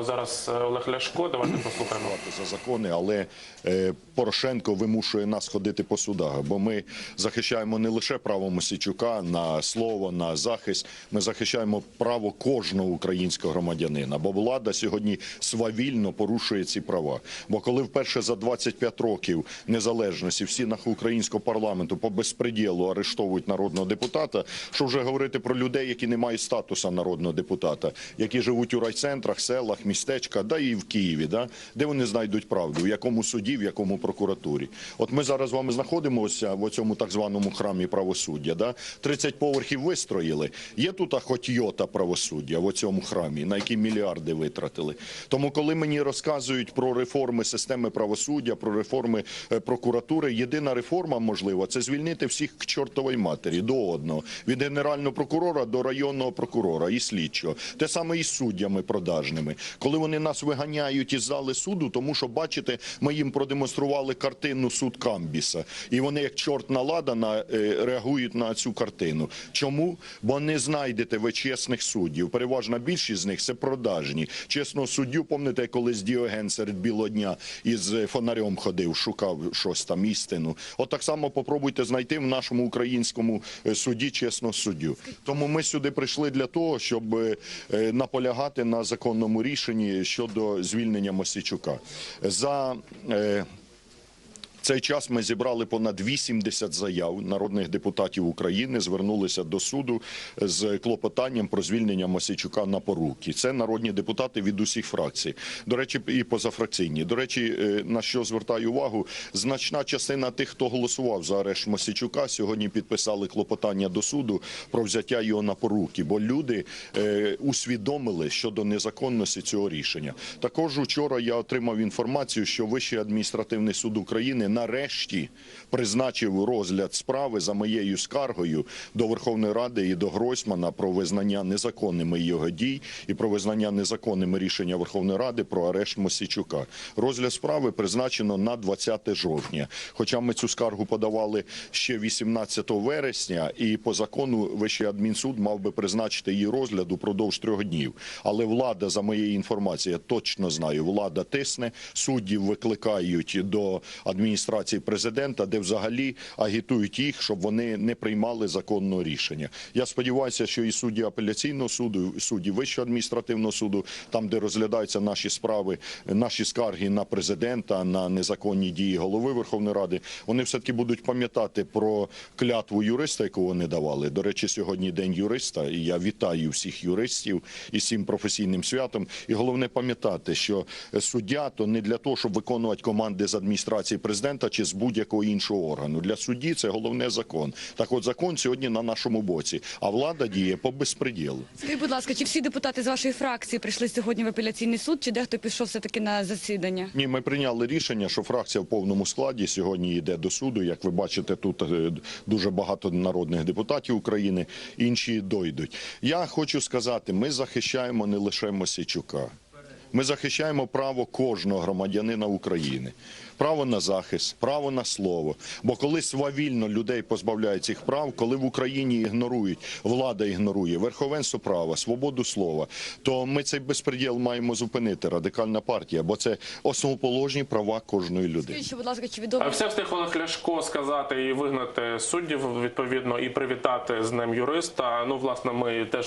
Зараз е, Олег Ляшко. Давайте послухаємо. за закони, але е, Порошенко вимушує нас ходити по судах, бо ми захищаємо не лише право Мосійчука на слово, на захист. Ми захищаємо право кожного українського громадянина. Бо влада сьогодні свавільно порушує ці права. Бо коли вперше за 25 років незалежності в стінах українського парламенту по безпреділу арештовують народного депутата, що вже говорити про людей, які не мають статуса народного депутата, які живуть у райцентрах, селах, містечках, да і в Києві, да, де вони знайдуть правду, в якому суді, в якому прокуратурі. От ми зараз з вами знаходимося в цьому так званому храмі правосуддя. Да? 30 поверхів вистроїли. Є тут хоч йота правосуддя в цьому храмі, на які мільярди витратили. Тому, коли мені розказують про реформи системи правосуддя, про реформи е, прокуратури, єдина реформа можлива це звільнити всіх к чортовій матері до одного від генерального прокурора до районного прокурора і слідчого. Те саме і з суддями продажними, коли вони нас виганяють із зали суду, тому що бачите, ми їм продемонстрували картину суд Камбіса, і вони як чорт наладана е, реагують на цю картину. Чому? Бо не знайдете ви чесних суддів. Переважна більшість з них це продажні. Чесного суддю, пам'ятаєте, колись Діоген серед білого дня із е, фонарем ходив, шукав щось там істину. От так само попробуйте знайти в нашому українському е, суді чесного суддю. Тому ми сюди прийшли для того, щоб наполягати на законному рішенні щодо звільнення Мосійчука. За е, цей час ми зібрали понад 80 заяв народних депутатів України, звернулися до суду з клопотанням про звільнення Мосійчука на поруки. Це народні депутати від усіх фракцій. До речі, і позафракційні. До речі, е, на що звертаю увагу, значна частина тих, хто голосував за арешт Мосійчука, сьогодні підписали клопотання до суду про взяття його на поруки, бо люди е, усвідомили щодо незаконності цього рішення. Також учора я отримав інформацію, що Вищий адміністративний суд України нарешті призначив розгляд справи за моєю скаргою до Верховної Ради і до Гройсмана про визнання незаконними його дій і про визнання незаконними рішення Верховної Ради про арешт Мосійчука. Розгляд справи призначено на 20 жовтня. Хоча ми цю скаргу подавали ще 18 вересня, і по закону Вищий адмінсуд мав би призначити її розгляд упродовж трьох днів. Але влада, за моєю інформацією, я точно знаю, влада тисне, суддів викликають до адміністрації президента, де взагалі агітують їх, щоб вони не приймали законного рішення. Я сподіваюся, що і судді апеляційного суду, і судді Вищого адміністративного суду, там, де розглядаються наші справи, наші скарги на президента, на незаконні дії голови Верховної Ради, вони все-таки будуть пам'ятати про клятву юриста, яку вони давали. До речі, сьогодні день юриста, і я вітаю всіх юристів із цим професійним святом. І головне пам'ятати, що суддя то не для того, щоб виконувати команди з адміністрації президента чи з будь-якого іншого органу. Для судді це головне закон. Так, от закон сьогодні на нашому боці, а влада діє по безпреділу. Скажіть, будь ласка, чи всі депутати з вашої фракції прийшли сьогодні в апеляційний суд, чи дехто пішов все-таки на засідання? Ні, ми прийняли рішення, що фракція в повному складі сьогодні йде до суду. Як ви бачите, тут е, дуже багато народних депутатів України, інші дойдуть. Я хочу сказати, ми захищаємо не лише Мосійчука. Ми захищаємо право кожного громадянина України, право на захист, право на слово. Бо коли свавільно людей позбавляють цих прав, коли в Україні ігнорують, влада ігнорує верховенство права, свободу слова, то ми цей безпреділ маємо зупинити. Радикальна партія, бо це основоположні права кожної людини. Скажіть, що, будь ласка, чи відомо А все встиг Олег Ляшко сказати і вигнати суддів відповідно і привітати з ним юриста. Ну, власне, ми теж